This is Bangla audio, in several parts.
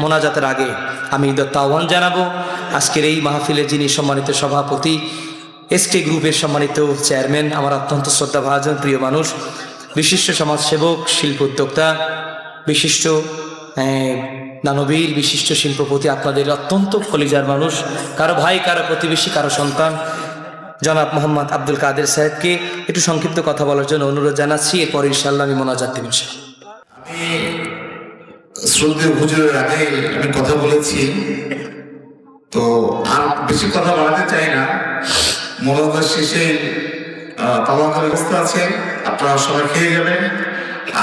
মোনাজাতের আগে আমি ঈদত্ত আহ্বান জানাব। আজকের এই মাহফিলের যিনি সম্মানিত সভাপতি এসকে গ্রুপের সম্মানিত চেয়ারম্যান আমার অত্যন্ত শ্রদ্ধাভাজন প্রিয় মানুষ বিশিষ্ট সমাজসেবক শিল্প উদ্যোক্তা বিশিষ্ট আহ, দানবীর বিশিষ্ট শিল্পপতি আপনাদের অত্যন্ত ফলিজার মানুষ কারও ভাই কারও প্রতিবেশী কারও সন্তান জনাব মোহাম্মদ আব্দুল কাদের সাহেবকে একটু সংক্ষিপ্ত কথা বলার জন্য অনুরোধ জানাচ্ছি। এরপর ইনশাল্লাহ আমি মোনাজাত দেব শ্রদ্ধেয় হুজুরের আগে আমি কথা বলেছি। তো আর বেশি কথা বাড়াতে চাই না। মোলাদার শেষে তাবাকের অবস্থা আছে, আপনারা সবাই খেয়ে যাবেন।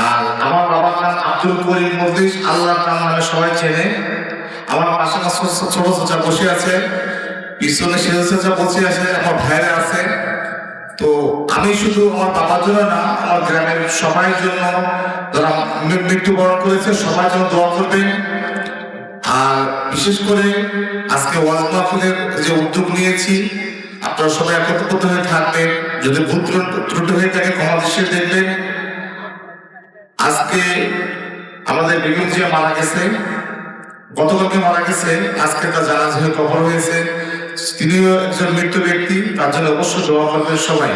আর আমার নাম আব্দুল করিম মজলিস আল্লাহর নাম সবাই চেনে। আমার পাশে ছোট চাচা বসে আছে, পিছনে সেজা চাচা বসে আছে, আমার ভাইরা আছে। তো আমি শুধু আমার বাবার জন্য না, আমার গ্রামের সবাই জন্য যারা মৃত্যুবরণ করেছে সবার জন্য দোয়া করবেন। আর বিশেষ করে আজকে ওয়াজ যে উদ্যোগ নিয়েছি, আপনারা সবাই একত্রিত হয়ে থাকবেন। যদি ভুল ত্রু- ত্রুটি হয়ে থাকে, ক্ষমা দৃষ্টি দেখবেন। আজকে আমাদের জিয়া মারা গেছে, গতকালকে মারা গেছে, আজকে তার জানাজ হয়ে কবর হয়েছে। তিনিও একজন মৃত্যু ব্যক্তি তার জন্য অবশ্যই দোয়া করবেন সবাই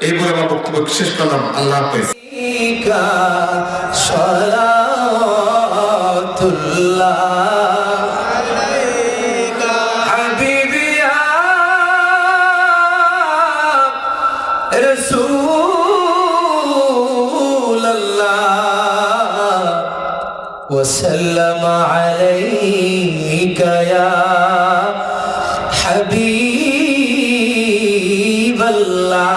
এই বলে আমার বক্তব্য শেষ করলাম আল্লাহ হাফেজ صلاة الله حبيبي يا رسول الله وسلم عليك يا হাবিবাল্লাহ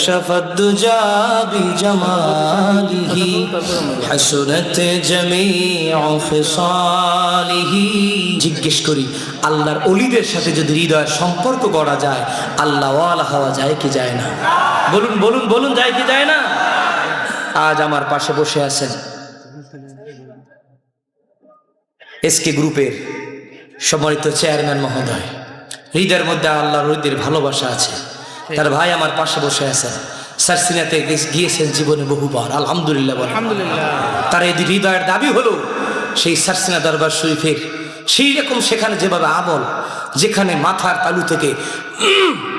كشف الدجى بجماله حسنت جميع خصاله জিজ্ঞেস করি আল্লাহর অলিদের সাথে যদি হৃদয়ের সম্পর্ক গড়া যায় আল্লাহ ওয়ালা হওয়া যায় কি যায় না বলুন বলুন বলুন যায় কি যায় না আজ আমার পাশে বসে আছেন এসকে গ্রুপের সম্মানিত চেয়ারম্যান মহোদয় হৃদয়ের মধ্যে আল্লাহর হৃদয়ের ভালোবাসা আছে তার ভাই আমার পাশে বসে আছেন সারসিনাতে গিয়েছেন জীবনে বহুবার। আলহামদুলিল্লাহ বলেন। তার এই হৃদয়ের দাবি হলো সেই সারসিনা দরবার শরীফের সেই রকম সেখানে যেভাবে আমল যেখানে মাথার তালু থেকে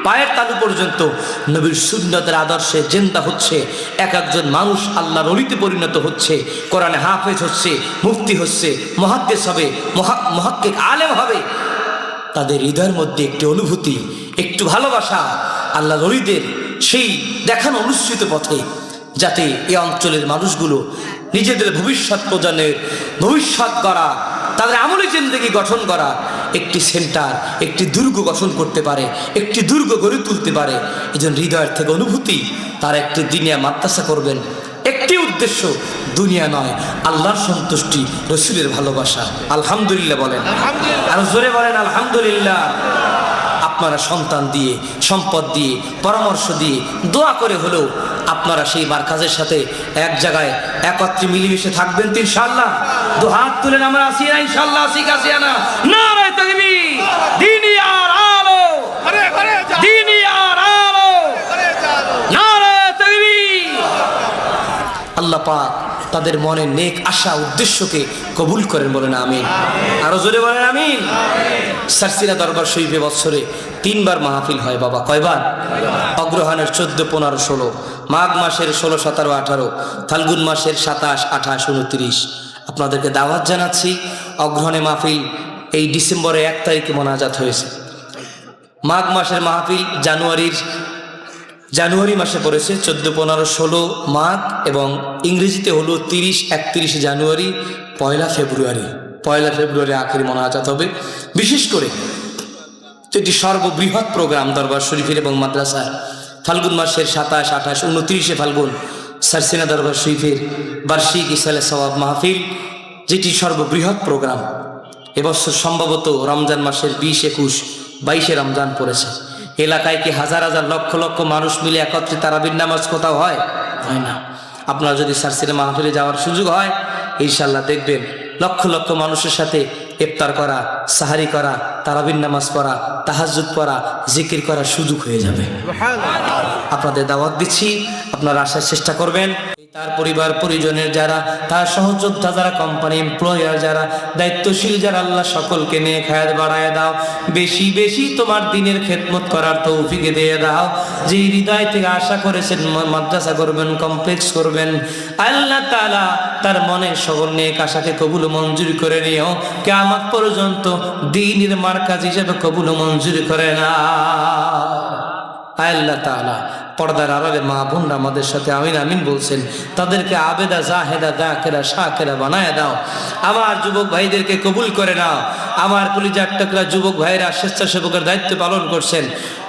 পায়ের তালু পর্যন্ত নবীর সুন্নতের আদর্শে জেন্দা হচ্ছে এক একজন মানুষ আল্লাহর অলিতে পরিণত হচ্ছে কোরআনে হাফেজ হচ্ছে মুফতি হচ্ছে মহাদ্দেশ হবে মহা- মহাক্কিক আলেম হবে। তাদের হৃদয়ের মধ্যে একটি অনুভূতি একটু ভালোবাসা আল্লাহ রলিদের সেই দেখানো অনুষ্ঠিত পথে যাতে এই অঞ্চলের মানুষগুলো নিজেদের ভবিষ্যৎ প্রজন্মের ভবিষ্যৎ করা তাদের আমলি জিন্দগি গঠন করা একটি সেন্টার একটি দুর্গ গঠন করতে পারে একটি দুর্গ গড়ে তুলতে পারে। এই জন্য হৃদয়ের থেকে অনুভূতি তারা একটি দিনিয়া মাদ্রাসা করবেন। একটি উদ্দেশ্য দুনিয়া নয় আল্লাহর সন্তুষ্টি রসুলের ভালোবাসা। আলহামদুলিল্লাহ বলেন। আরও জোরে বলেন আলহামদুলিল্লাহ। আপনারা সন্তান দিয়ে সম্পদ দিয়ে পরামর্শ দিয়ে দোয়া করে হলেও আপনারা সেই মার্কাজের সাথে এক জায়গায় একত্রে মিলিমিশে থাকবেন তো ইনশাল্লাহ দু হাত তুলেন আমরা আসি না ইনশাল্লাহ আসি কাছে আনা না আল্লাহ পাক তাদের মনে নেক আশা, উদ্দেশ্যকে কবুল করেন বলেন, আমিন। আরও জোরে বলেন, আমিন। সারসিরা দরবার শরীফে বৎসরে তিনবার মাহফিল হয় বাবা, কয়বার? অগ্রহায়ণের চোদ্দ, পনেরো, ষোলো, মাঘ মাসের ষোলো, সতেরো, আঠারো, ফাল্গুন মাসের সাতাশ, আঠাশ, উনত্রিশ। আপনাদেরকে দাওয়াত জানাচ্ছি অগ্রহণে মাহফিল এই ডিসেম্বরে এক তারিখে মোনাজাত হয়েছে। মাঘ মাসের মাহফিল জানুয়ারির জানুয়ারি মাসে পড়েছে চোদ্দ, পনেরো, ষোলো মাঘ এবং ইংরেজিতে হলো তিরিশ, একত্রিশে জানুয়ারি, পয়লা ফেব্রুয়ারি। পয়লা ফেব্রুয়ারি আখেরি মোনাজাত হবে। বিশেষ করে এটি সর্ববৃহৎ প্রোগ্রাম দরবার শরীফের এবং মাদ্রাসার। ফাল্গুন মাসের সাতাশ, আঠাশ, উনত্রিশে ফাল্গুন সারসিনা দরবার শরীফের বার্ষিক ইসালে সওয়াব মাহফিল, যেটি সর্ববৃহৎ প্রোগ্রাম। এবছর সম্ভবত রমজান মাসের বিশ, একুশ, বাইশে রমজান পড়েছে। এলাকায় কি হাজার হাজার লক্ষ লক্ষ মানুষ মিলে একত্রে তারাবির নামাজ কোথাও হয়? হয় না। আপনার যদি সারসিনা মাহফিলে যাওয়ার সুযোগ হয় ইনশাল্লাহ দেখবেন লক্ষ লক্ষ মানুষের সাথে ইফতার করা সাহারি করা তারাবিন নামাজ পড়া তাহাজুদ পড়া জিকির করার সুযোগ হয়ে যাবে। আপনাদের দাওয়াত দিচ্ছি আপনারা আসার চেষ্টা করবেন। তার পরিবার, পরিজনের যারা, তার সহযোদ্ধা যারা কোম্পানি এমপ্লয়ার যারা, দায়িত্বশীল যারা, আল্লাহ সকলকে নিয়ে খায়াত বাড়ায় দাও। বেশি বেশি তোমার দিনের খেদমত করার তৌফিকে দিয়ে দাও। যে হৃদয় থেকে আশা করেছেন মাদ্রাসা করবেন কমপ্লেক্স করবেন, আল্লাহ তালা তার মনের সকল নিয়ে আশাকে কবুল মঞ্জুর করে নিও। কেমন পর্যন্ত দিনের মার্কাজ হিসেবে কবুল মঞ্জুর করে না। আল্লাহ তাআলা পর্দার আড়ালে মা বোনরা আমাদের সাথে আমিন আমিন বলছেন, তাদেরকে আবেদা, জাহেদা, দাকেরা, শাকেরা বানায় দাও। আমার যুবক ভাইদেরকে কবুল করে নাও। আমার কলিজার টকরা যুবক ভাইরা স্বেচ্ছাসেবকের দায়িত্ব পালন করছেন।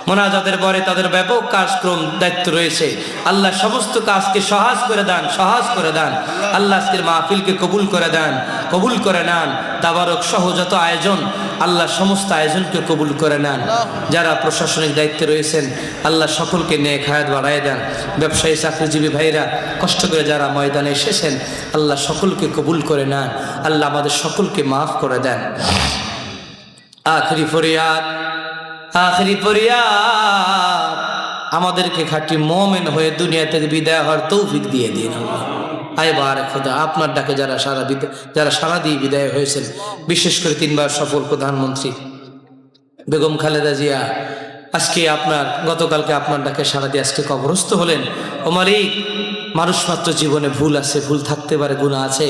মোনাজাতের পরে তাদের ব্যাপক কাজক্রম, দায়িত্ব রয়েছে। আল্লাহ সমস্ত কাজকে সহজ করে দেন, সহজ করে দেন। আল্লাহ আজকের মাহফিলকে কবুল করে দেন, কবুল করে নেন। তাবারক সহ যত আয়োজন, আল্লাহ সমস্ত আয়োজনকে কবুল করে নেন। যারা প্রশাসনিক দায়িত্বে রয়েছেন, আল্লাহ সকলকে নিয়ে খায়াত বাড়ায় দেন। ব্যবসায়ী, চাকরিজীবী ভাইরা, কষ্ট করে যারা ময়দানে এসেছেন, আল্লাহ সকলকে কবুল করে নেন। আল্লাহ আমাদের সকলকে মাফ করে দেন। আখরি ফরিয়াদ। আখরি পরিয়া আমাদেরকে খাটি মোমেন হয়ে দুনিয়া থেকে বিদায় হওয়ার তৌফিক দিয়ে দিন আয় বার খোদা, আপনার ডাকে যারা সারা যারা সারা দিয়ে বিদায় হয়েছেন, বিশেষ করে তিনবার সফল প্রধানমন্ত্রী বেগম খালেদা জিয়া আজকে আপনার, গতকালকে আপনার ডাকে সারা দিয়ে আজকে কবরস্থ হলেন। ও মালিক মানুষ মাত্র জীবনে ভুল আছে, ভুল থাকতে পারে গুণা আছে।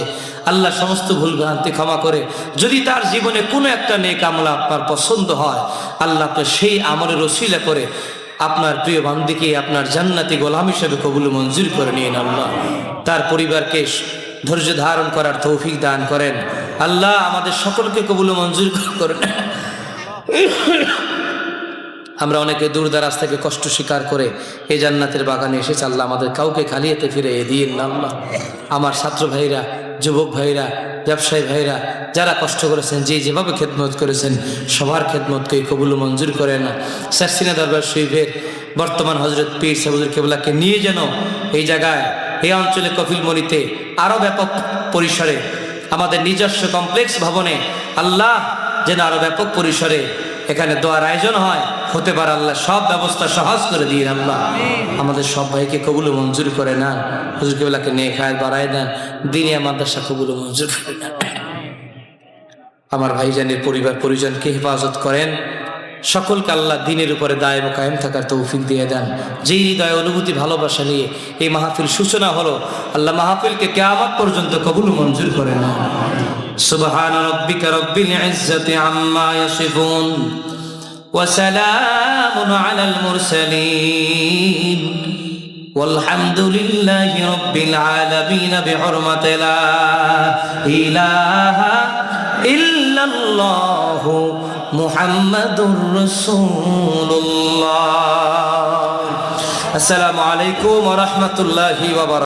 আল্লাহ সমস্ত ভুল ভ্রান্তি ক্ষমা করে, যদি তার জীবনে কোনো একটা নেক আমলা আপনার পছন্দ হয়, আল্লাহ আপনার সেই আমলের রসিলা করে আপনার প্রিয় বান্দিকে, আপনার জান্নাতি গোলাম হিসেবে কবুল মঞ্জুর করে নিন আল্লাহ। তার পরিবারকে ধৈর্য ধারণ করার তৌফিক দান করেন। আল্লাহ আমাদের সকলকে কবুল মঞ্জুর করেন। আমরা অনেকে দূর দারাজ থেকে কষ্ট স্বীকার করে এই জান্নাতের বাগানে এসেছে, আল্লাহ আমাদের কাউকে খালিয়াতে ফিরে এ দিয়ে না, আল্লাহ। আমার ছাত্র ভাইরা, যুবক ভাইরা, ব্যবসায়ী ভাইরা, যারা কষ্ট করেছেন, যে যেভাবে খেদমত করেছেন, সবার খেদমতকে কবুল মঞ্জুর করে না। সারসিনা দরবার শরীফের বর্তমান হজরত পীর সাহুদুর কেবলাকে নিয়ে যেন এই জায়গায়, এই অঞ্চলে কফিলমণিতে আরও ব্যাপক পরিসরে, আমাদের নিজস্ব কমপ্লেক্স ভবনে আল্লাহ যেন আরও ব্যাপক পরিসরে এখানে দোয়ার আয়োজন হয়। হতে পারে আল্লাহ সব ব্যবস্থা সহজ করে দিয়ে আল্লাহ আমাদের সব ভাইকে কবুল মঞ্জুর করে না হুজুর কেবলাকে নিয়ে খায় বাড়ায় দেন। দিনে মাদ্রাসা কবুল মঞ্জুর করে আমার ভাইজানের পরিবার, পরিজনকে হেফাজত করেন। সকলকে আল্লাহ দিনের উপরে দায় ও কায়েম থাকার তৌফিক দিয়ে দেন। যেই হৃদয় অনুভূতি, ভালোবাসা নিয়ে এই মাহফিল সূচনা হলো, আল্লাহ মাহফিলকে কেয়ামত পর্যন্ত কবুল মঞ্জুর করে না سبحان ربك رب العزة عما يصفون وسلام على المرسلين والحمد لله رب العالمين بحرمة لا إله إلا الله محمد رسول الله السلام عليكم ورحمة الله وبركاته